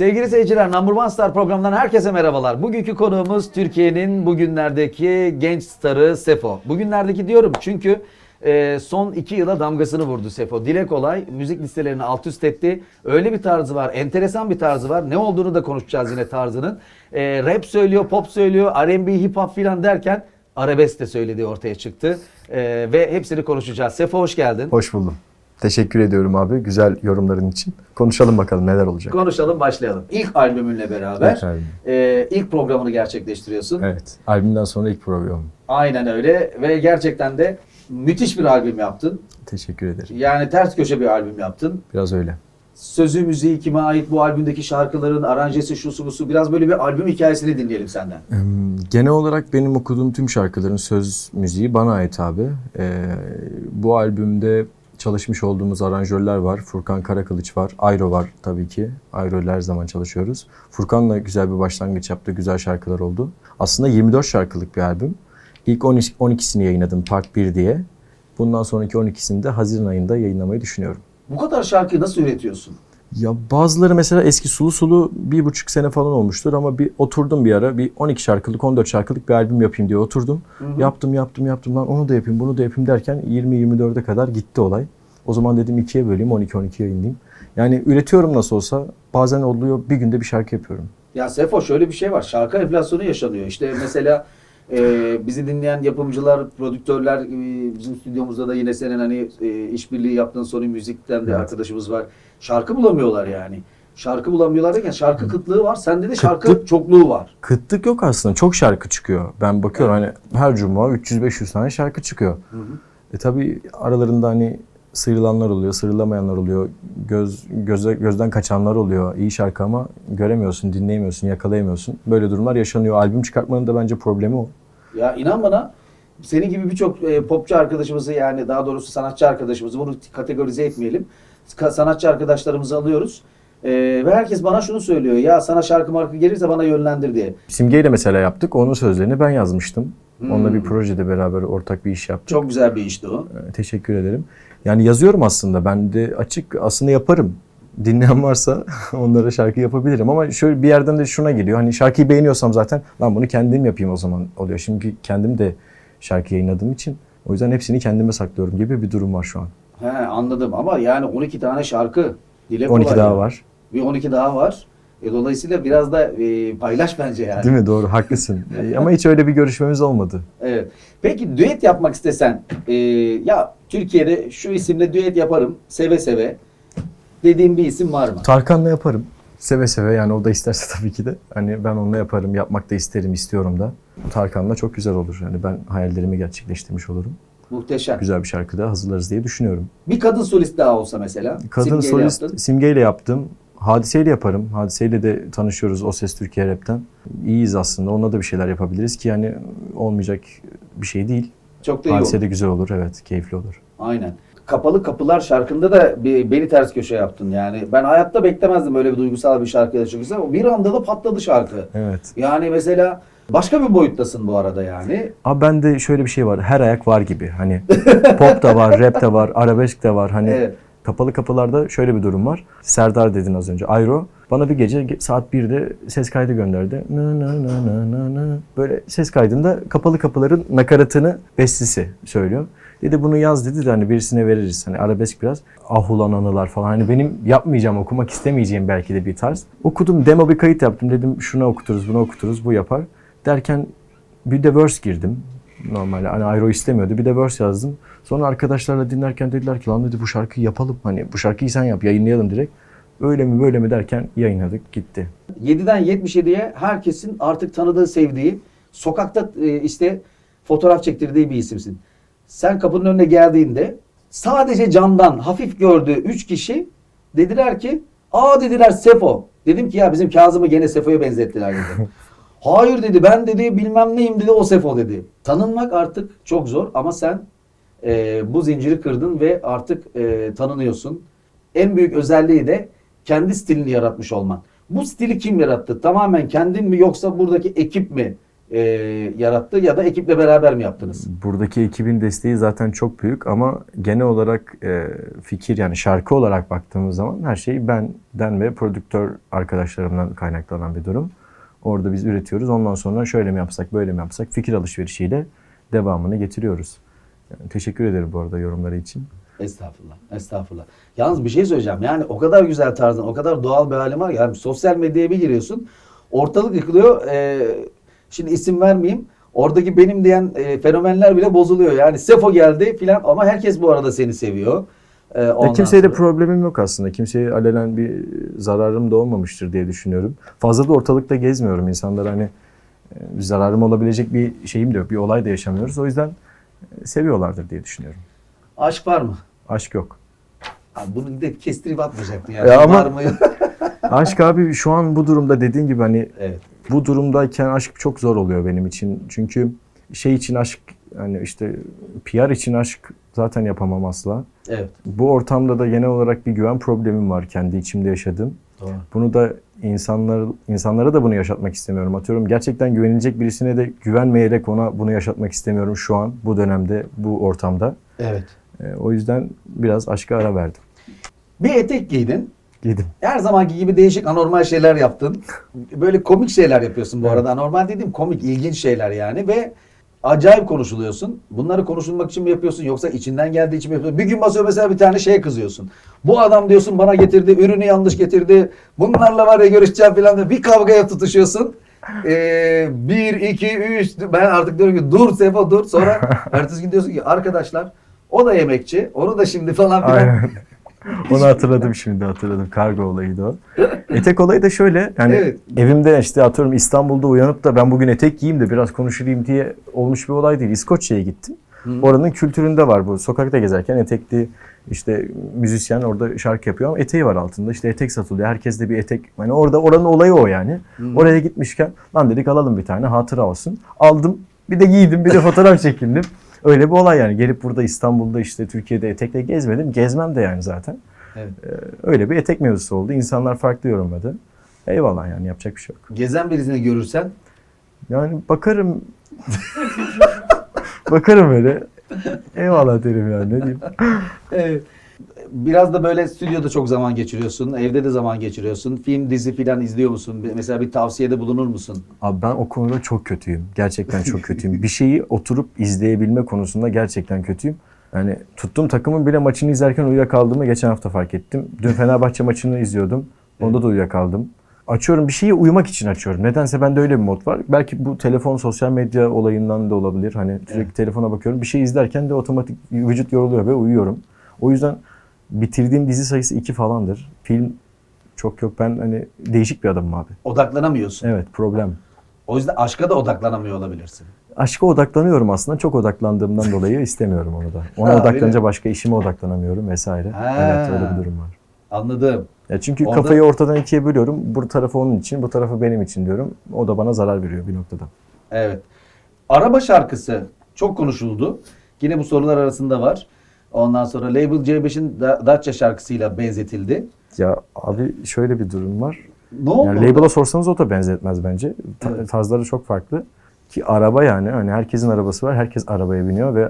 Sevgili seyirciler, Number One Star programından herkese merhabalar. Bugünkü konuğumuz Türkiye'nin bugünlerdeki genç starı Sefo. Bugünlerdeki diyorum çünkü e, son iki yıla damgasını vurdu Sefo. Dile kolay, müzik listelerini alt üst etti. Öyle bir tarzı var, enteresan bir tarzı var. Ne olduğunu da konuşacağız yine tarzının. E, rap söylüyor, pop söylüyor, R&B, hip hop filan derken arabesk de söylediği ortaya çıktı. E, ve hepsini konuşacağız. Sefo hoş geldin. Hoş buldum. Teşekkür ediyorum abi güzel yorumların için. Konuşalım bakalım neler olacak. Konuşalım, başlayalım. İlk albümünle beraber e, ilk programını gerçekleştiriyorsun. Evet. Albümden sonra ilk program. Aynen öyle ve gerçekten de müthiş bir albüm yaptın. Teşekkür ederim. Yani ters köşe bir albüm yaptın. Biraz öyle. Sözü, müziği kime ait bu albümdeki şarkıların aranjesi, şusu busu biraz böyle bir albüm hikayesini dinleyelim senden. Genel olarak benim okuduğum tüm şarkıların söz müziği bana ait abi. Ee, bu albümde çalışmış olduğumuz aranjörler var. Furkan Karakılıç var. Ayro var tabii ki. Ayro ile her zaman çalışıyoruz. Furkan'la güzel bir başlangıç yaptı. Güzel şarkılar oldu. Aslında 24 şarkılık bir albüm. İlk 12 12'sini yayınladım Part 1 diye. Bundan sonraki 12'sini de Haziran ayında yayınlamayı düşünüyorum. Bu kadar şarkıyı nasıl üretiyorsun? Ya bazıları mesela eski sulu sulu bir buçuk sene falan olmuştur ama bir oturdum bir ara bir 12 şarkılık 14 şarkılık bir albüm yapayım diye oturdum. Yaptım yaptım yaptım lan onu da yapayım bunu da yapayım derken 20-24'e kadar gitti olay. O zaman dedim ikiye böleyim 12-12 yayınlayayım. Yani üretiyorum nasıl olsa bazen oluyor bir günde bir şarkı yapıyorum. Ya Sefo şöyle bir şey var. Şarkı enflasyonu yaşanıyor. İşte mesela e, bizi dinleyen yapımcılar, prodüktörler e, bizim stüdyomuzda da yine senin hani e, işbirliği yaptığın Sony Müzik'ten de Evet. arkadaşımız var. Şarkı bulamıyorlar yani. Şarkı bulamıyorlar derken şarkı kıtlığı var. Sende de şarkı Kıtlık- çokluğu var. Kıtlık yok aslında çok şarkı çıkıyor. Ben bakıyorum hani her cuma 300-500 tane şarkı çıkıyor. E tabi aralarında hani sıyrılanlar oluyor, sıyrılamayanlar oluyor. Göz göze, gözden kaçanlar oluyor. İyi şarkı ama göremiyorsun, dinleyemiyorsun, yakalayamıyorsun. Böyle durumlar yaşanıyor. Albüm çıkartmanın da bence problemi o. Ya inan bana senin gibi birçok e, popçu arkadaşımızı yani daha doğrusu sanatçı arkadaşımızı bunu kategorize etmeyelim. Sanatçı arkadaşlarımızı alıyoruz. E, ve herkes bana şunu söylüyor. Ya sana şarkı markı gelirse bana yönlendir diye. Simge ile mesela yaptık. Onun sözlerini ben yazmıştım. Onunla Hmm. bir projede beraber ortak bir iş yaptık. Çok güzel bir işti o. Ee, Teşekkür ederim. Yani yazıyorum aslında. Ben de açık aslında yaparım. Dinleyen varsa onlara şarkı yapabilirim ama şöyle bir yerden de şuna geliyor. Hani şarkıyı beğeniyorsam zaten ben bunu kendim yapayım o zaman oluyor. Şimdi kendim de şarkı yayınladığım için o yüzden hepsini kendime saklıyorum gibi bir durum var şu an. He anladım ama yani 12 tane şarkı. Dile 12 kolay daha ya. var. Bir 12 daha var. E, dolayısıyla biraz da e, paylaş bence yani. Değil mi? Doğru. Haklısın. Ee, ama hiç öyle bir görüşmemiz olmadı. Evet. Peki düet yapmak istesen e, ya Türkiye'de şu isimle düet yaparım seve seve dediğin bir isim var mı? Tarkan'la yaparım. Seve seve yani o da isterse tabii ki de. Hani ben onunla yaparım. Yapmak da isterim, istiyorum da. Tarkan'la çok güzel olur. Yani ben hayallerimi gerçekleştirmiş olurum. Muhteşem. Güzel bir şarkı da hazırlarız diye düşünüyorum. Bir kadın solist daha olsa mesela. Kadın Simge'yle solist yaptın. Simge'yle yaptım. Hadiseyle yaparım. Hadiseyle de tanışıyoruz O Ses Türkiye Rap'ten. İyiyiz aslında. Onunla da bir şeyler yapabiliriz ki yani olmayacak bir şey değil. Çok da iyi Hadise oldu. de güzel olur. Evet. Keyifli olur. Aynen. Kapalı Kapılar şarkında da bir, beni ters köşe yaptın yani. Ben hayatta beklemezdim öyle bir duygusal bir şarkıya çıkırsa. Bir anda da patladı şarkı. Evet. Yani mesela başka bir boyuttasın bu arada yani. Abi bende şöyle bir şey var. Her ayak var gibi. Hani pop da var, rap de var, arabesk de var. Hani Evet. kapalı kapılarda şöyle bir durum var. Serdar dedin az önce. Ayro bana bir gece ge- saat 1'de ses kaydı gönderdi. Na na na na na na. Böyle ses kaydında kapalı kapıların nakaratını bestesi söylüyor. Dedi bunu yaz dedi de hani birisine veririz. Hani arabesk biraz. Ah ulan anılar falan. Hani benim yapmayacağım, okumak istemeyeceğim belki de bir tarz. Okudum, demo bir kayıt yaptım. Dedim şunu okuturuz, bunu okuturuz, bu yapar. Derken bir de verse girdim. Normalde hani Ayro istemiyordu. Bir de verse yazdım. Sonra arkadaşlarla dinlerken dediler ki lan dedi bu şarkıyı yapalım. Hani bu şarkıyı sen yap, yayınlayalım direkt. Öyle mi böyle mi derken yayınladık, gitti. 7'den 77'ye herkesin artık tanıdığı, sevdiği, sokakta e, işte fotoğraf çektirdiği bir isimsin. Sen kapının önüne geldiğinde sadece camdan hafif gördüğü 3 kişi dediler ki aa dediler Sefo. Dedim ki ya bizim Kazım'ı gene Sefo'ya benzettiler dedi. Hayır dedi ben dedi bilmem neyim dedi o Sefo dedi. Tanınmak artık çok zor ama sen e, bu zinciri kırdın ve artık e, tanınıyorsun. En büyük özelliği de kendi stilini yaratmış olman. Bu stili kim yarattı? Tamamen kendin mi yoksa buradaki ekip mi e, yarattı ya da ekiple beraber mi yaptınız? Buradaki ekibin desteği zaten çok büyük ama genel olarak e, fikir yani şarkı olarak baktığımız zaman her şey benden ve prodüktör arkadaşlarımdan kaynaklanan bir durum. Orada biz üretiyoruz. Ondan sonra şöyle mi yapsak, böyle mi yapsak fikir alışverişiyle devamını getiriyoruz. Yani teşekkür ederim bu arada yorumları için. Estağfurullah. Estağfurullah. Yalnız bir şey söyleyeceğim. Yani o kadar güzel tarzın, o kadar doğal bir halin var. Yani sosyal medyaya bir giriyorsun. Ortalık yıkılıyor. Ee, şimdi isim vermeyeyim. Oradaki benim diyen e, fenomenler bile bozuluyor. Yani Sefo geldi filan ama herkes bu arada seni seviyor. Ee, Ya ondan kimseye de sonra- problemim yok aslında. Kimseye alenen bir zararım da olmamıştır diye düşünüyorum. Fazla da ortalıkta gezmiyorum. İnsanlar hani e, zararım olabilecek bir şeyim de yok. Bir olay da yaşamıyoruz. O yüzden e, seviyorlardır diye düşünüyorum. Aşk var mı? Aşk yok. Abi bunu de kestirip atmayacaktın yani. Ya ama- Var mı? Aşk abi şu an bu durumda dediğin gibi hani evet. bu durumdayken aşk çok zor oluyor benim için. Çünkü şey için aşk hani işte PR için aşk zaten yapamam asla. Evet. Bu ortamda da genel olarak bir güven problemim var kendi içimde yaşadığım. Doğru. Bunu da insanlar insanlara da bunu yaşatmak istemiyorum. Atıyorum gerçekten güvenilecek birisine de güvenmeyerek ona bunu yaşatmak istemiyorum şu an bu dönemde bu ortamda. Evet. Ee, o yüzden biraz aşka ara verdim. Bir etek giydin. Giydim. Her zamanki gibi değişik anormal şeyler yaptın. Böyle komik şeyler yapıyorsun bu Evet. arada. Anormal dediğim komik, ilginç şeyler yani ve acayip konuşuluyorsun. Bunları konuşulmak için mi yapıyorsun yoksa içinden geldiği için mi yapıyorsun? Bir gün basıyor mesela bir tane şeye kızıyorsun. Bu adam diyorsun bana getirdi, ürünü yanlış getirdi. Bunlarla var ya görüşeceğim falan diye bir kavgaya tutuşuyorsun. Ee, bir, iki, üç. Ben artık diyorum ki dur Sefo dur. Sonra ertesi gün diyorsun ki arkadaşlar o da yemekçi. Onu da şimdi falan filan. Aynen. Onu hatırladım şimdi hatırladım. Kargo olayıydı o. Etek olayı da şöyle yani Evet. evimde işte atıyorum İstanbul'da uyanıp da ben bugün etek giyeyim de biraz konuşayım diye olmuş bir olay değil. İskoçya'ya gittim. Oranın kültüründe var bu. Sokakta gezerken etekli işte müzisyen orada şarkı yapıyor ama eteği var altında. İşte etek satılıyor. Herkes de bir etek. Yani orada oranın olayı o yani. Oraya gitmişken lan dedik alalım bir tane hatıra olsun. Aldım. Bir de giydim. Bir de fotoğraf çekindim. Öyle bir olay yani. Gelip burada İstanbul'da işte Türkiye'de etekle gezmedim. Gezmem de yani zaten. Evet. Ee, öyle bir etek mevzusu oldu. İnsanlar farklı yorumladı. Eyvallah yani yapacak bir şey yok. Gezen birisini görürsen Yani bakarım bakarım öyle. Eyvallah derim yani ne diyeyim. Evet. Biraz da böyle stüdyoda çok zaman geçiriyorsun. Evde de zaman geçiriyorsun. Film, dizi filan izliyor musun? Mesela bir tavsiyede bulunur musun? Abi ben o konuda çok kötüyüm. Gerçekten çok kötüyüm. Bir şeyi oturup izleyebilme konusunda gerçekten kötüyüm. Yani tuttuğum takımın bile maçını izlerken uyuyakaldığımı geçen hafta fark ettim. Dün Fenerbahçe maçını izliyordum. Onda da uyuyakaldım. Açıyorum bir şeyi uyumak için açıyorum. Nedense bende öyle bir mod var. Belki bu telefon sosyal medya olayından da olabilir. Hani sürekli telefona bakıyorum. Bir şey izlerken de otomatik vücut yoruluyor ve uyuyorum. O yüzden bitirdiğim dizi sayısı iki falandır. Film çok yok. Ben hani değişik bir adamım abi. Odaklanamıyorsun. Evet problem. O yüzden aşka da odaklanamıyor olabilirsin. Aşka odaklanıyorum aslında. Çok odaklandığımdan dolayı istemiyorum onu da. Ona Ha, odaklanınca öyle. başka işime odaklanamıyorum vesaire. Ha. Evet öyle bir durum var. Anladım. Ya çünkü Orada- kafayı ortadan ikiye bölüyorum. Bu tarafı onun için, bu tarafı benim için diyorum. O da bana zarar veriyor bir noktada. Evet. Araba şarkısı çok konuşuldu. Yine bu sorular arasında var. Ondan sonra Label C5'in Da- Dacia şarkısıyla benzetildi. Ya abi şöyle bir durum var. Ne oldu? Yani label'a sorsanız o da benzetmez bence. Ta- Evet. Tarzları çok farklı. Ki araba yani hani herkesin arabası var. Herkes arabaya biniyor ve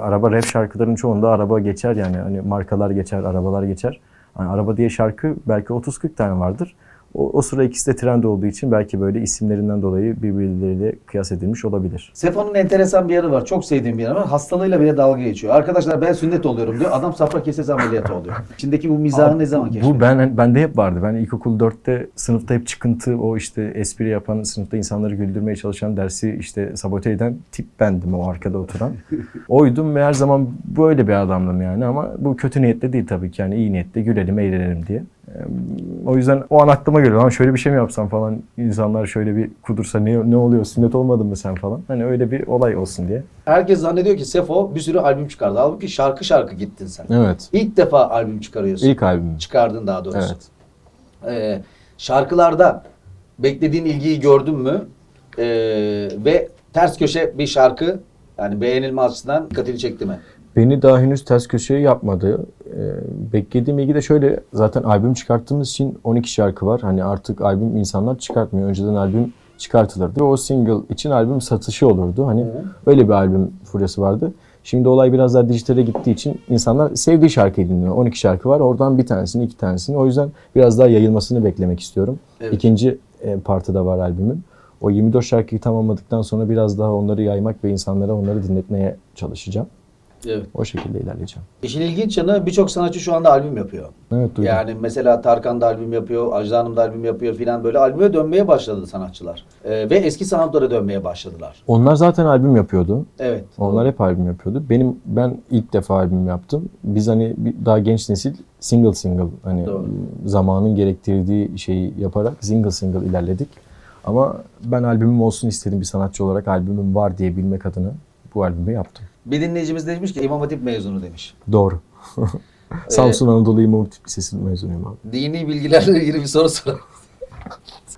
araba rap şarkıların çoğunda araba geçer yani hani markalar geçer, arabalar geçer. Hani araba diye şarkı belki 30-40 tane vardır. O, o sıra ikisi de trend olduğu için belki böyle isimlerinden dolayı birbirleriyle kıyas edilmiş olabilir. Sefo'nun enteresan bir yanı var. Çok sevdiğim bir yanı var. Hastalığıyla bile dalga geçiyor. Arkadaşlar ben sünnet oluyorum diyor. Adam safra kesesi ameliyatı oluyor. İçindeki bu mizahı ne zaman keşfettin? Bu ben bende hep vardı. Ben ilkokul 4'te sınıfta hep çıkıntı, o işte espri yapan, sınıfta insanları güldürmeye çalışan, dersi işte sabote eden tip bendim o arkada oturan. Oydum ve her zaman böyle bir adamdım yani ama bu kötü niyetle değil tabii ki yani iyi niyetle gülelim, eğlenelim diye. Ee, O yüzden o an aklıma geliyor. Lan şöyle bir şey mi yapsam falan. insanlar şöyle bir kudursa ne, ne oluyor sünnet olmadın mı sen falan. Hani öyle bir olay olsun diye. Herkes zannediyor ki Sefo bir sürü albüm çıkardı. Halbuki şarkı şarkı gittin sen. Evet. İlk defa albüm çıkarıyorsun. İlk albüm. Çıkardın daha doğrusu. Evet. Ee, şarkılarda beklediğin ilgiyi gördün mü? Ee, ve ters köşe bir şarkı yani beğenilme açısından dikkatini çekti mi? Beni daha henüz ters köşeye yapmadı. Ee, beklediğim ilgi de şöyle zaten albüm çıkarttığımız için 12 şarkı var. Hani artık albüm insanlar çıkartmıyor. Önceden albüm çıkartılırdı. Ve o single için albüm satışı olurdu. Hani Hı öyle bir albüm furyası vardı. Şimdi olay biraz daha dijitale gittiği için insanlar sevdiği şarkıyı dinliyor. 12 şarkı var. Oradan bir tanesini, iki tanesini. O yüzden biraz daha yayılmasını beklemek istiyorum. Evet. İkinci e, partı da var albümün. O 24 şarkıyı tamamladıktan sonra biraz daha onları yaymak ve insanlara onları dinletmeye çalışacağım. Evet. O şekilde ilerleyeceğim. İşin ilginç yanı birçok sanatçı şu anda albüm yapıyor. Evet duydum. Yani mesela Tarkan da albüm yapıyor, Ajda Hanım da albüm yapıyor filan böyle albüme dönmeye başladı sanatçılar. Ee, ve eski sanatlara dönmeye başladılar. Onlar zaten albüm yapıyordu. Evet. Onlar hep albüm yapıyordu. Benim ben ilk defa albüm yaptım. Biz hani daha genç nesil single single hani Doğru. zamanın gerektirdiği şeyi yaparak single single ilerledik. Ama ben albümüm olsun istedim bir sanatçı olarak albümüm var diye bilmek adına bu albümü yaptım. Bir dinleyicimiz demiş ki İmam Hatip mezunu demiş. Doğru. Samsun Anadolu İmam Hatip Lisesi mezunuyum abi. Dini bilgilerle ilgili bir soru soralım.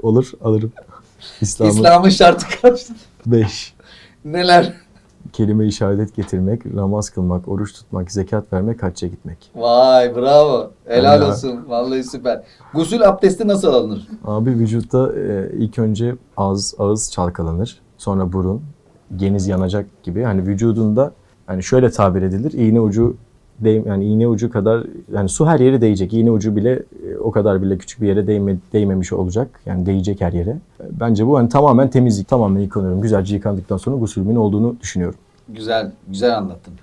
Olur alırım. İslam'ın İslam'ın şartı kaçtı? 5. Neler? Kelime-i şehadet getirmek, namaz kılmak, oruç tutmak, zekat vermek, hacca gitmek. Vay bravo. Helal Ya. olsun. Vallahi süper. Gusül abdesti nasıl alınır? Abi vücutta e, ilk önce ağız, ağız çalkalanır. Sonra burun, geniz yanacak gibi. Hani vücudunda hani şöyle tabir edilir. iğne ucu değ, yani iğne ucu kadar yani su her yere değecek. İğne ucu bile e, o kadar bile küçük bir yere değme, değmemiş olacak. Yani değecek her yere. Bence bu hani tamamen temizlik. Tamamen yıkanıyorum. Güzelce yıkandıktan sonra gusülümün olduğunu düşünüyorum. Güzel, güzel anlattın.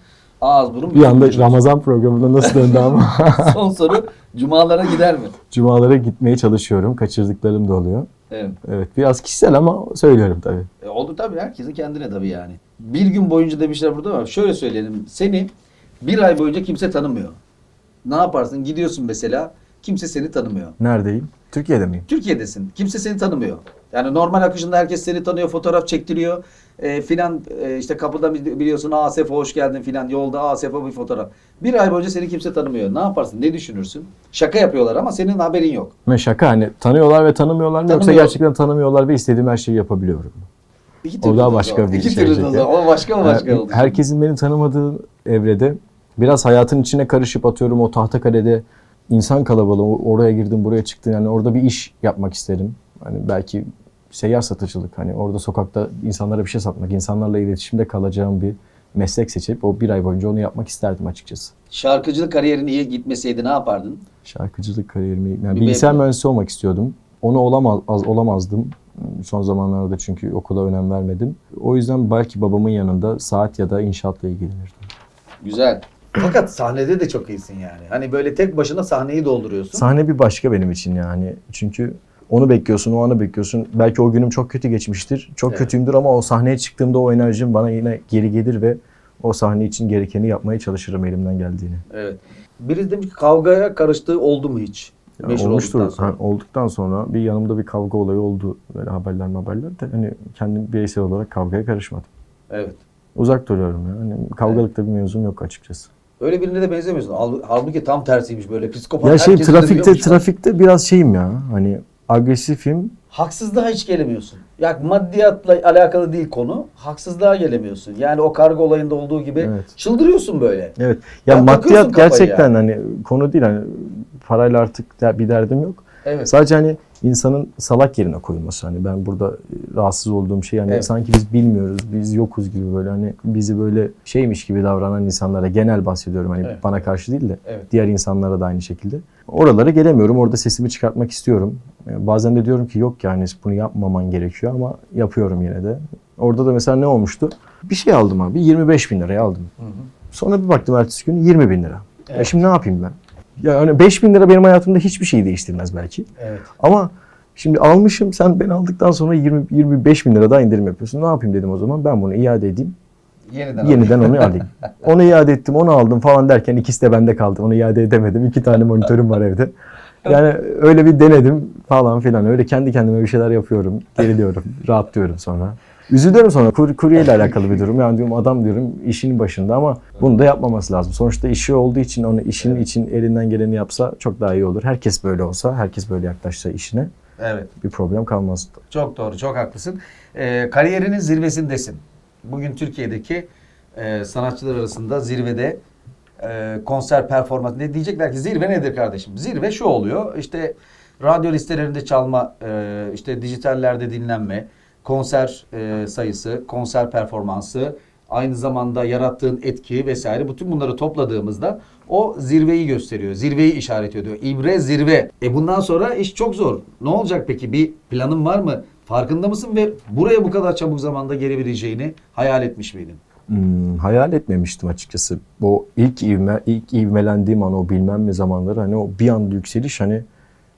Ağız burun. Bir anda vücut. Ramazan programında nasıl döndü ama Son soru. Cumalara gider mi? cumalara gitmeye çalışıyorum. Kaçırdıklarım da oluyor. Evet. Evet biraz kişisel ama söylüyorum tabii. E, oldu tabii herkesin kendine tabii yani. Bir gün boyunca demişler burada ama şöyle söyleyelim. Seni bir ay boyunca kimse tanımıyor. Ne yaparsın? Gidiyorsun mesela. Kimse seni tanımıyor. Neredeyim? Türkiye'de miyim? Türkiye'desin. Kimse seni tanımıyor. Yani normal akışında herkes seni tanıyor, fotoğraf çektiriyor. E, filan e, işte kapıda bili- biliyorsun aa Sefo hoş geldin filan yolda aa Sefo bir fotoğraf. Bir ay boyunca seni kimse tanımıyor. Ne yaparsın? Ne düşünürsün? Şaka yapıyorlar ama senin haberin yok. Ve şaka hani tanıyorlar ve tanımıyorlar mı yoksa Tanımıyor. gerçekten tanımıyorlar ve istediğim her şeyi yapabiliyorum. İki O daha da başka bir İki şey türlü de. O başka o başka oldu. herkesin beni tanımadığı evrede biraz hayatın içine karışıp atıyorum o tahtakalede insan kalabalığı oraya girdim buraya çıktım yani orada bir iş yapmak isterim. Hani belki seyyar satıcılık hani orada sokakta insanlara bir şey satmak, insanlarla iletişimde kalacağım bir meslek seçip o bir ay boyunca onu yapmak isterdim açıkçası. Şarkıcılık kariyerin iyi gitmeseydi ne yapardın? Şarkıcılık kariyerimi, yani Bir bilgisayar mühendisi olmak istiyordum. Onu olamaz, az, olamazdım. Son zamanlarda çünkü okula önem vermedim. O yüzden belki babamın yanında saat ya da inşaatla ilgilenirdim. Güzel. Fakat sahnede de çok iyisin yani. Hani böyle tek başına sahneyi dolduruyorsun. Sahne bir başka benim için yani. Çünkü onu bekliyorsun, o anı bekliyorsun. Belki o günüm çok kötü geçmiştir. Çok Evet. kötüyümdür ama o sahneye çıktığımda o enerjim bana yine geri gelir ve o sahne için gerekeni yapmaya çalışırım elimden geldiğini. evet. Biri demiş ki kavgaya karıştığı oldu mu hiç? Yani Meşhur olmuştur. olduktan sonra. Ha, olduktan sonra bir yanımda bir kavga olayı oldu. Böyle haberler haberler de hani kendim bireysel olarak kavgaya karışmadım. Evet. Uzak duruyorum ya. Hani kavgalıkta bir mevzum yok açıkçası. Öyle birine de benzemiyorsun. Hal- Halbuki tam tersiymiş böyle psikopat. Ya şey trafikte trafikte biraz şeyim ya. Hani agresifim. Haksızlığa hiç gelemiyorsun. Ya maddiyatla alakalı değil konu. Haksızlığa gelemiyorsun. Yani o kargo olayında olduğu gibi Evet. çıldırıyorsun böyle. Evet. Ya, Ya maddiyat gerçekten hani konu değil hani parayla artık bir derdim yok. Evet. Sadece hani insanın salak yerine koyulması. Hani ben burada e, rahatsız olduğum şey hani Evet. sanki biz bilmiyoruz, biz yokuz gibi böyle hani bizi böyle şeymiş gibi davranan insanlara genel bahsediyorum hani Evet. bana karşı değil de Evet. diğer insanlara da aynı şekilde. Oralara gelemiyorum. Orada sesimi çıkartmak istiyorum. E, Bazen de diyorum ki yok yani bunu yapmaman gerekiyor ama yapıyorum yine de. Orada da mesela ne olmuştu? Bir şey aldım abi 25 bin liraya aldım. Hı hı. Sonra bir baktım ertesi gün 20 bin lira. Ya Evet. şimdi ne yapayım ben? Ya hani 5 bin lira benim hayatımda hiçbir şeyi değiştirmez belki. Evet. Ama şimdi almışım sen ben aldıktan sonra 20 25 bin lira daha indirim yapıyorsun. Ne yapayım dedim o zaman ben bunu iade edeyim. Yeniden Yeniden onu alayım. Onu iade ettim onu aldım falan derken ikisi de bende kaldı. Onu iade edemedim. İki tane monitörüm var evde. Yani öyle bir denedim falan filan. Öyle kendi kendime bir şeyler yapıyorum. Geriliyorum. rahatlıyorum sonra. Üzülüyorum sonra. Kur, kuryeyle alakalı bir durum. Yani diyorum adam diyorum işinin başında ama bunu da yapmaması lazım. Sonuçta işi olduğu için onu işin için elinden geleni yapsa çok daha iyi olur. Herkes böyle olsa, herkes böyle yaklaşsa işine Evet. bir problem kalmaz. Çok doğru, çok haklısın. Ee, kariyerinin zirvesindesin. Bugün Türkiye'deki e, sanatçılar arasında zirvede e, konser performans ne diyecekler ki zirve nedir kardeşim? Zirve şu oluyor işte radyo listelerinde çalma, e, işte dijitallerde dinlenme, konser e, sayısı, konser performansı, aynı zamanda yarattığın etki vesaire bütün bunları topladığımızda o zirveyi gösteriyor. Zirveyi işaret ediyor. İbre zirve. E bundan sonra iş çok zor. Ne olacak peki? Bir planın var mı? Farkında mısın ve buraya bu kadar çabuk zamanda gelebileceğini hayal etmiş miydin? Hmm, hayal etmemiştim açıkçası. O ilk ivme, ilk ivmelendiğim an o bilmem ne zamanları hani o bir anda yükseliş hani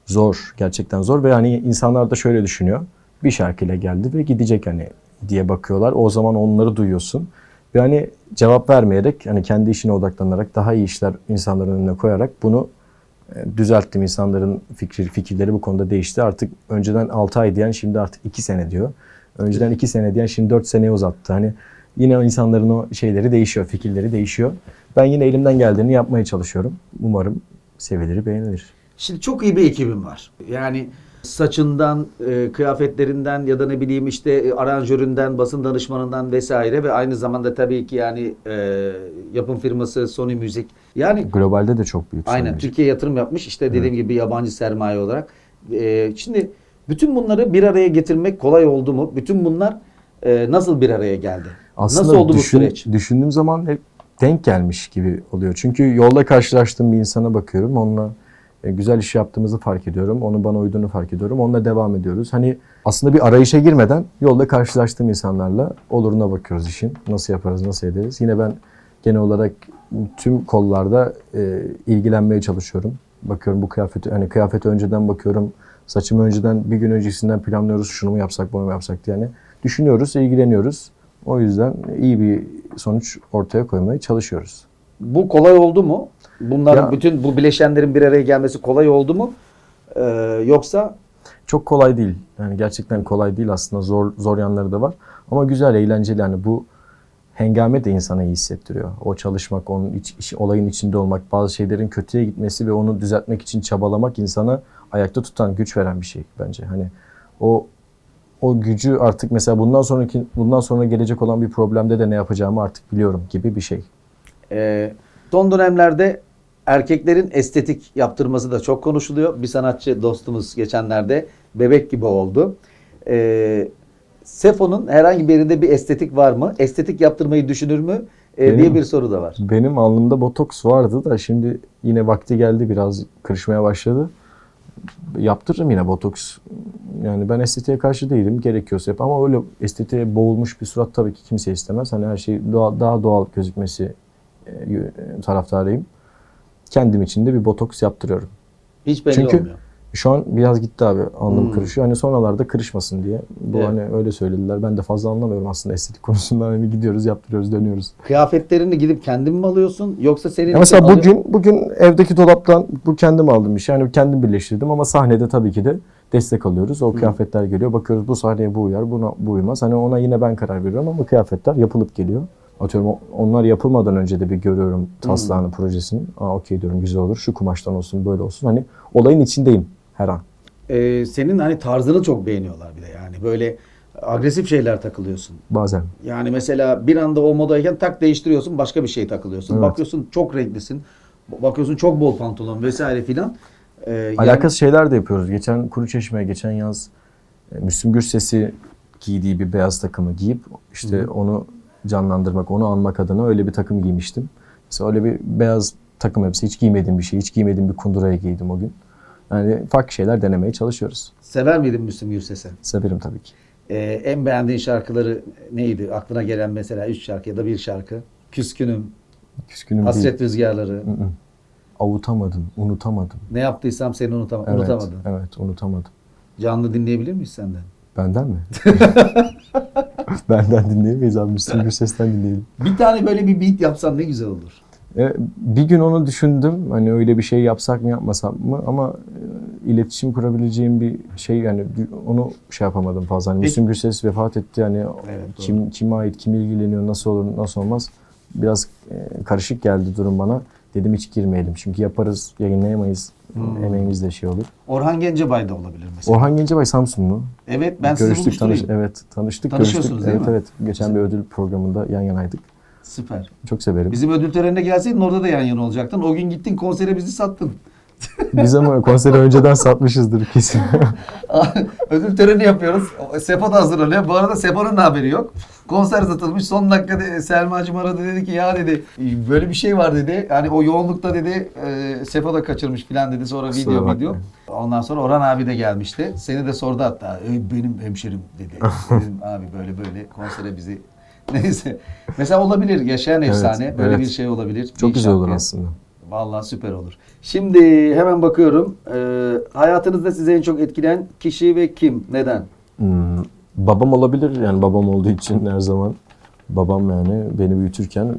zor. Gerçekten zor ve hani insanlar da şöyle düşünüyor. Bir şarkıyla geldi ve gidecek hani diye bakıyorlar. O zaman onları duyuyorsun. Ve hani cevap vermeyerek hani kendi işine odaklanarak daha iyi işler insanların önüne koyarak bunu e, düzelttim. İnsanların fikir, fikirleri bu konuda değişti. Artık önceden 6 ay diyen şimdi artık 2 sene diyor. Önceden 2 sene diyen şimdi 4 seneye uzattı. Hani yine insanların o şeyleri değişiyor, fikirleri değişiyor. Ben yine elimden geldiğini yapmaya çalışıyorum. Umarım sevilir, beğenilir. Şimdi çok iyi bir ekibim var. Yani saçından, e, kıyafetlerinden ya da ne bileyim işte e, aranjöründen, basın danışmanından vesaire ve aynı zamanda tabii ki yani e, yapım firması Sony Music. Yani Globalde de çok büyük. aynen Sony. Türkiye yatırım yapmış işte dediğim gibi yabancı sermaye olarak. E, şimdi bütün bunları bir araya getirmek kolay oldu mu? Bütün bunlar e, nasıl bir araya geldi? Aslında nasıl oldu düşün- bu süreç? Düşündüğüm zaman hep denk gelmiş gibi oluyor. Çünkü yolda karşılaştığım bir insana bakıyorum. Onunla güzel iş yaptığımızı fark ediyorum. Onun bana uyduğunu fark ediyorum. Onunla devam ediyoruz. Hani aslında bir arayışa girmeden yolda karşılaştığım insanlarla oluruna bakıyoruz işin. Nasıl yaparız, nasıl ederiz. Yine ben genel olarak tüm kollarda e, ilgilenmeye çalışıyorum. Bakıyorum bu kıyafeti, hani kıyafeti önceden bakıyorum. Saçımı önceden bir gün öncesinden planlıyoruz. Şunu mu yapsak, bunu mu yapsak diye. Yani düşünüyoruz, ilgileniyoruz. O yüzden iyi bir sonuç ortaya koymaya çalışıyoruz. Bu kolay oldu mu? Bunların Ya- bütün bu bileşenlerin bir araya gelmesi kolay oldu mu? E, yoksa Çok kolay değil. Yani gerçekten kolay değil aslında. Zor zor yanları da var. Ama güzel, eğlenceli. Yani bu hengame de insana iyi hissettiriyor. O çalışmak, onun iç, iş- olayın içinde olmak, bazı şeylerin kötüye gitmesi ve onu düzeltmek için çabalamak insana ayakta tutan, güç veren bir şey bence. Hani o o gücü artık mesela bundan sonraki bundan sonra gelecek olan bir problemde de ne yapacağımı artık biliyorum gibi bir şey. Ee, son dönemlerde erkeklerin estetik yaptırması da çok konuşuluyor. Bir sanatçı dostumuz geçenlerde bebek gibi oldu. Ee, Sefo'nun herhangi bir yerinde bir estetik var mı? Estetik yaptırmayı düşünür mü? Ee, Benim- diye bir soru da var. Benim alnımda botoks vardı da şimdi yine vakti geldi biraz kırışmaya başladı. Yaptırırım yine botoks. Yani ben estetiğe karşı değilim. Gerekiyorsa yap. Ama öyle estetiğe boğulmuş bir surat tabii ki kimse istemez. Hani her şey doğal, daha doğal gözükmesi taraftarıyım. Kendim için de bir botoks yaptırıyorum. Hiç belli Çünkü olmuyor. Şu an biraz gitti abi. Alnım Hmm. kırışıyor. Hani sonralarda kırışmasın diye. Bu Evet. hani öyle söylediler. Ben de fazla anlamıyorum aslında estetik konusundan. Hani gidiyoruz, yaptırıyoruz, dönüyoruz. Kıyafetlerini gidip kendin mi alıyorsun? Yoksa senin Ya mesela alıyor- bugün bugün evdeki dolaptan bu kendim aldım şey. Yani kendim birleştirdim ama sahnede tabii ki de destek alıyoruz. O kıyafetler geliyor. Bakıyoruz bu sahneye bu uyar, buna bu uymaz. Hani ona yine ben karar veriyorum ama kıyafetler yapılıp geliyor. Atıyorum onlar yapılmadan önce de bir görüyorum taslağını, projesini. Aa okey diyorum güzel olur. Şu kumaştan olsun, böyle olsun. Hani olayın içindeyim her an. Ee, senin hani tarzını çok beğeniyorlar bir de yani. Böyle agresif şeyler takılıyorsun. Bazen. Yani mesela bir anda o modayken tak değiştiriyorsun başka bir şey takılıyorsun. Evet. Bakıyorsun çok renklisin. Bakıyorsun çok bol pantolon vesaire filan. Ee, yani- Alakası şeyler de yapıyoruz. Geçen Kuru Çeşme'ye geçen yaz e, Müslüm Gürses'i giydiği bir beyaz takımı giyip işte onu canlandırmak, onu anmak adına öyle bir takım giymiştim. Mesela öyle bir beyaz takım elbise hiç giymediğim bir şey, hiç giymediğim bir kundurayı giydim o gün. Yani farklı şeyler denemeye çalışıyoruz. Sever miydin Müslüm Gürses'i? Severim tabii ki. Ee, en beğendiğin şarkıları neydi? Aklına gelen mesela üç şarkı ya da bir şarkı. Küskünüm, Küskünüm Hasret değil. Rüzgarları. Hı hı. Avutamadım, unutamadım. Ne yaptıysam seni unutama- Evet, unutamadın. Evet, unutamadım. Canlı dinleyebilir miyiz senden? Benden mi? Benden dinleyemeyiz abi. Müslüm Gürses'ten dinleyelim. Bir tane böyle bir beat yapsan ne güzel olur. E, Bir gün onu düşündüm. Hani öyle bir şey yapsak mı yapmasak mı ama e, iletişim kurabileceğim bir şey yani onu şey yapamadım fazla. Hani Peki- Müslüm Gürses vefat etti. Hani Evet, doğru. kim kime ait, kim ilgileniyor, nasıl olur, nasıl olmaz. Biraz e, karışık geldi durum bana. Dedim hiç girmeyelim. Çünkü yaparız, yayınlayamayız. Hmm. Emeğimiz de şey olur. Orhan Gencebay da olabilir mesela. Orhan Gencebay Samsunlu. Evet ben sizi görüştük, tanış, buluşturayım. evet tanıştık, Tanışıyorsunuz görüştük. değil evet, mi? evet. Geçen bir ödül programında yan yanaydık. Süper. Çok severim. Bizim ödül törenine gelseydin orada da yan yana olacaktın. O gün gittin konsere bizi sattın. Biz ama konseri önceden satmışızdır kesin. Ödül töreni yapıyoruz. Sefa da hazırlanıyor. Bu arada Sefa'nın da haberi yok. Konser satılmış. Son dakikada Selma'cım aradı dedi ki ya dedi böyle bir şey var dedi. Hani o yoğunlukta dedi e, Sefa da kaçırmış filan dedi. Sonra Kusura video bakma. video. Ondan sonra Orhan abi de gelmişti. Seni de sordu hatta. "E, benim hemşerim dedi. Dedim abi böyle böyle konsere bizi Neyse. Mesela olabilir. Yaşayan Evet, efsane. Böyle evet. bir şey olabilir. Çok Bir güzel olur şarkı. aslında. Vallahi süper olur. Şimdi hemen bakıyorum. Ee, hayatınızda sizi en çok etkileyen kişi ve kim? Neden? Hmm, babam olabilir yani babam olduğu için her zaman babam yani beni büyütürken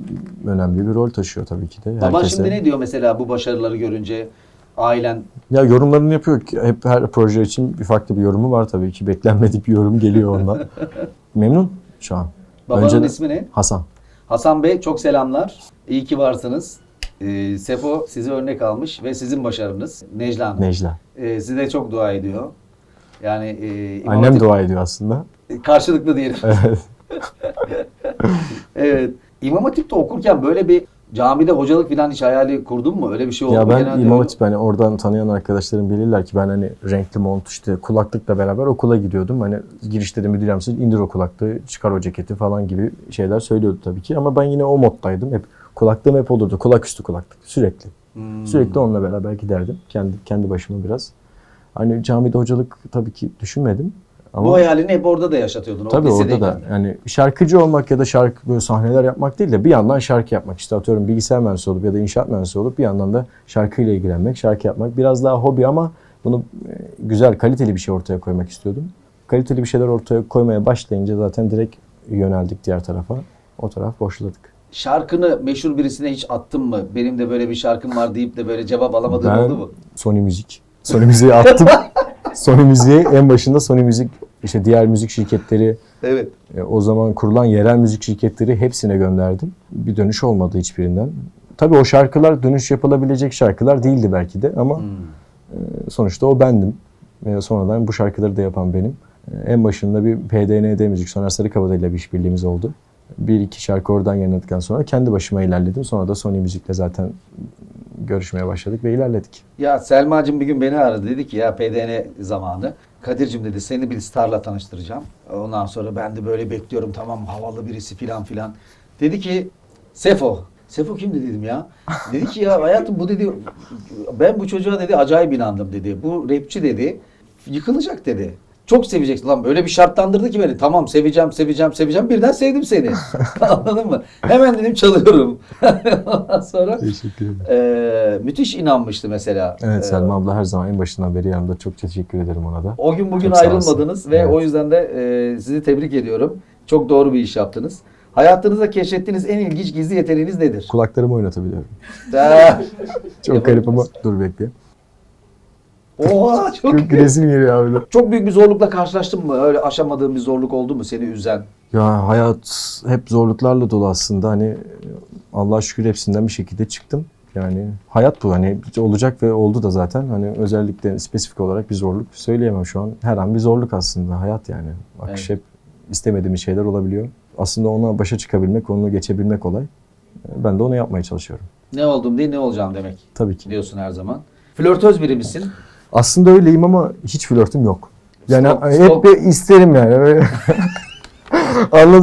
önemli bir rol taşıyor tabii ki de. Baban Herkese- şimdi ne diyor mesela bu başarıları görünce? Ailen Ya yorumlarını yapıyor ki hep her proje için bir farklı bir yorumu var tabii ki. Beklenmedik bir yorum geliyor ondan. Memnun şu an. babanın Önce ismi ne? Hasan. Hasan Bey çok selamlar. İyi ki varsınız. Ee, Sefo sizi örnek almış ve sizin başarınız. Necla Hanım. Necla. Ee, size çok dua ediyor. Yani e, İmam Annem Hatip- dua ediyor aslında. karşılıklı diyelim. Evet. evet. İmam Hatip'te okurken böyle bir camide hocalık falan hiç hayali kurdun mu? Öyle bir şey oldu ya mu? ben Genelde İmam Hatip hani oradan tanıyan arkadaşlarım bilirler ki ben hani renkli mont işte kulaklıkla beraber okula gidiyordum. Hani girişte de müdür yardımcısı indir o kulaklığı çıkar o ceketi falan gibi şeyler söylüyordu tabii ki. Ama ben yine o moddaydım. Hep kulaklığım hep olurdu. Kulak üstü kulaklık sürekli. Hmm. Sürekli onunla beraber giderdim. Kendi kendi başıma biraz. Hani camide hocalık tabii ki düşünmedim. Ama Bu hayalini hep orada da yaşatıyordun. o tabii orada da yani şarkıcı olmak ya da şarkı böyle sahneler yapmak değil de bir yandan şarkı yapmak. İşte atıyorum bilgisayar mühendisi olup ya da inşaat mühendisi olup bir yandan da şarkıyla ilgilenmek, şarkı yapmak. Biraz daha hobi ama bunu e, güzel, kaliteli bir şey ortaya koymak istiyordum. Kaliteli bir şeyler ortaya koymaya başlayınca zaten direkt yöneldik diğer tarafa. O taraf boşladık. Şarkını meşhur birisine hiç attın mı? Benim de böyle bir şarkım var deyip de böyle cevap alamadığın Ben oldu mu? Sony Müzik. Sony Müziği attım. Sony Müziği en başında Sony Müzik işte diğer müzik şirketleri Evet. e, o zaman kurulan yerel müzik şirketleri hepsine gönderdim. Bir dönüş olmadı hiçbirinden. Tabii o şarkılar dönüş yapılabilecek şarkılar değildi belki de ama Hmm. e, sonuçta o bendim. Ve sonradan bu şarkıları da yapan benim. E, En başında bir PDND Müzik, Soner Sarıkabada ile bir işbirliğimiz oldu. Bir iki şarkı oradan yayınladıktan sonra kendi başıma ilerledim. Sonra da Sony Müzik'le zaten görüşmeye başladık ve ilerledik. Ya Selma'cığım bir gün beni aradı. Dedi ki ya PDN zamanı. Kadir'cim dedi seni bir starla tanıştıracağım. Ondan sonra ben de böyle bekliyorum tamam havalı birisi filan filan. Dedi ki Sefo. Sefo kimdi dedim ya. Dedi ki ya hayatım bu dedi ben bu çocuğa dedi acayip inandım dedi. Bu rapçi dedi yıkılacak dedi. Çok seveceksin lan böyle bir şartlandırdı ki beni. Tamam seveceğim seveceğim seveceğim birden sevdim seni. Anladın mı? Hemen dedim çalıyorum. Ondan sonra Teşekkür ederim. ee, müthiş inanmıştı mesela. Evet Ee, Selma abla her zaman en başından beri yanımda. Çok teşekkür ederim ona da. o gün bugün Çok ayrılmadınız ve Evet. o yüzden de e, sizi tebrik ediyorum. Çok doğru bir iş yaptınız. Hayatınızda keşfettiğiniz en ilginç gizli yeteneğiniz nedir? Kulaklarımı oynatabiliyorum. Çok garip ama dur bekle. Oha çok Çok resim geliyor abi. çok büyük bir zorlukla karşılaştın mı? Öyle aşamadığın bir zorluk oldu mu seni üzen? Ya hayat hep zorluklarla dolu aslında. Hani Allah şükür hepsinden bir şekilde çıktım. Yani hayat bu hani olacak ve oldu da zaten. Hani özellikle spesifik olarak bir zorluk söyleyemem şu an. Her an bir zorluk aslında hayat yani. Akış hep istemediğimiz şeyler olabiliyor. Aslında ona başa çıkabilmek, onu geçebilmek kolay. Ben de onu yapmaya çalışıyorum. Ne oldum değil ne olacağım demek Tabii ki. diyorsun her zaman. Flörtöz biri misin? Aslında öyleyim ama hiç flörtüm yok. Yani Stop, hep stop. bir isterim yani.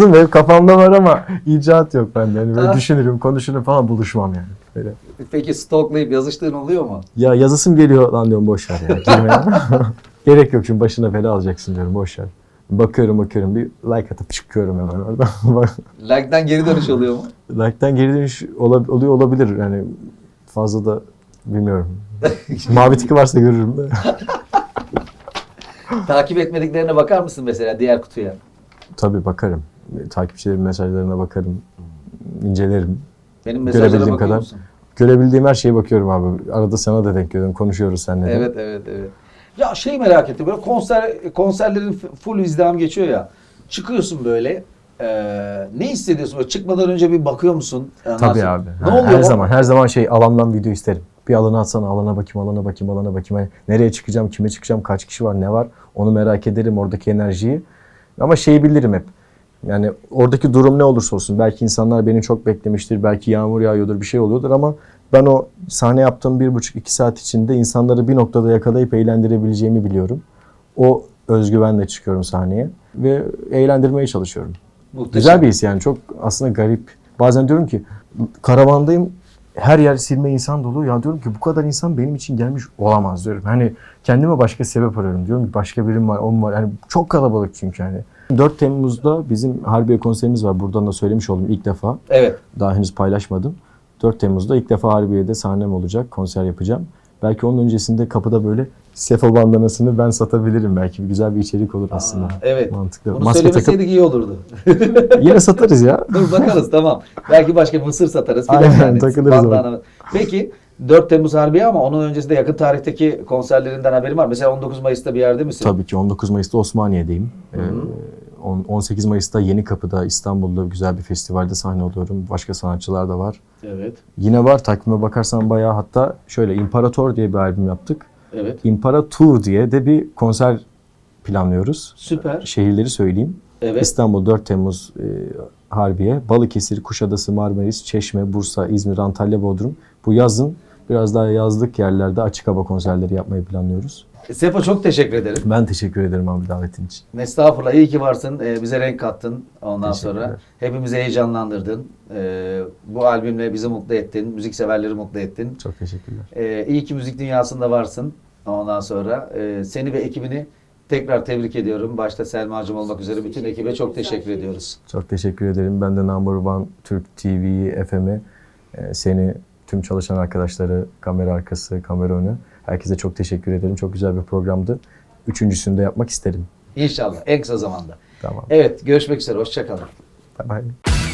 Mı? Hep kafamda var ama icat yok bende. Yani böyle Ah. düşünürüm, konuşurum falan buluşmam yani. Böyle. Peki stalklayıp yazıştığın oluyor mu? Ya yazısım geliyor lan diyorum boş ver ya. Girme ya. Gerek yok şimdi başına bela alacaksın diyorum boş ver. Bakıyorum bakıyorum bir like atıp çıkıyorum hemen oradan. Like'den geri dönüş oluyor mu? Like'tan geri dönüş ola- oluyor olabilir yani fazla da bilmiyorum. Mavi tiki varsa görürüm de. Takip etmediklerine bakar mısın mesela diğer kutuya? Tabii bakarım. Takipçilerin mesajlarına bakarım. incelerim. Benim mesajlara bakıyor kadar. musun? Görebildiğim her şeye bakıyorum abi. Arada sana da denk geliyorum. Konuşuyoruz seninle de. Evet evet evet. Ya şey merak ettim böyle konser konserlerin full izdiham geçiyor ya. Çıkıyorsun böyle. eee, ne hissediyorsun? Böyle çıkmadan önce bir bakıyor musun? Yani Tabii nasıl- abi. Ne her, oluyor? her zaman her zaman şey alandan video isterim. Bir alanı atsana alana bakayım alana bakayım alana bakayım. Hani nereye çıkacağım kime çıkacağım kaç kişi var ne var onu merak ederim oradaki enerjiyi. Ama şeyi bilirim hep. Yani oradaki durum ne olursa olsun belki insanlar beni çok beklemiştir belki yağmur yağıyordur bir şey oluyordur ama Ben o sahne yaptığım bir buçuk iki saat içinde insanları bir noktada yakalayıp eğlendirebileceğimi biliyorum. O özgüvenle çıkıyorum sahneye ve eğlendirmeye çalışıyorum. Muhteşem. Güzel bir his yani çok aslında garip. Bazen diyorum ki karavandayım her yer silme insan dolu. Ya diyorum ki bu kadar insan benim için gelmiş olamaz diyorum. Hani kendime başka sebep arıyorum. Diyorum ki başka birim var, on var. Yani çok kalabalık çünkü hani. 4 Temmuz'da bizim Harbiye konserimiz var. Buradan da söylemiş oldum ilk defa. Evet. Daha henüz paylaşmadım. 4 Temmuz'da ilk defa Harbiye'de sahnem olacak. Konser yapacağım. Belki onun öncesinde kapıda böyle Sefo bandanasını ben satabilirim. Belki bir güzel bir içerik olur aslında. Aa, evet. Mantıklı. Bunu Maske takıp söylemeseydik iyi olurdu. yine satarız ya. Dur bakarız tamam. Belki başka bir mısır satarız. filan Aynen, yani. takılırız Bandana. Peki 4 Temmuz Harbiye ama onun öncesinde yakın tarihteki konserlerinden haberin var. Mesela 19 Mayıs'ta bir yerde misin? Tabii ki 19 Mayıs'ta Osmaniye'deyim. Ee, on- 18 Mayıs'ta Yenikapı'da İstanbul'da güzel bir festivalde sahne alıyorum. Başka sanatçılar da var. Evet. Yine var takvime bakarsan bayağı hatta şöyle İmparator diye bir albüm yaptık. Evet. İmparator diye de bir konser planlıyoruz. Süper. Şehirleri söyleyeyim. Evet. İstanbul 4 Temmuz e, Harbiye, Balıkesir, Kuşadası, Marmaris, Çeşme, Bursa, İzmir, Antalya, Bodrum. Bu yazın biraz daha yazlık yerlerde açık hava konserleri yapmayı planlıyoruz. Sefo çok teşekkür ederim. Ben teşekkür ederim abi davetin için. Estağfurullah iyi ki varsın. Ee, bize renk kattın. Ondan sonra hepimizi heyecanlandırdın. Ee, bu albümle bizi mutlu ettin. Müzik severleri mutlu ettin. Çok teşekkürler. Ee, iyi ki müzik dünyasında varsın. Ondan sonra e, seni ve ekibini tekrar tebrik ediyorum. Başta Selma'cığım olmak üzere bütün ekibe çok teşekkür ediyoruz. Çok teşekkür ederim. Ben de Number One Türk TV, FM'i, e, seni, tüm çalışan arkadaşları, kamera arkası, kamera önü. Herkese çok teşekkür ederim. Çok güzel bir programdı. Üçüncüsünü de yapmak isterim. İnşallah en kısa zamanda. Tamam. Evet görüşmek üzere. Hoşçakalın. Bye bye.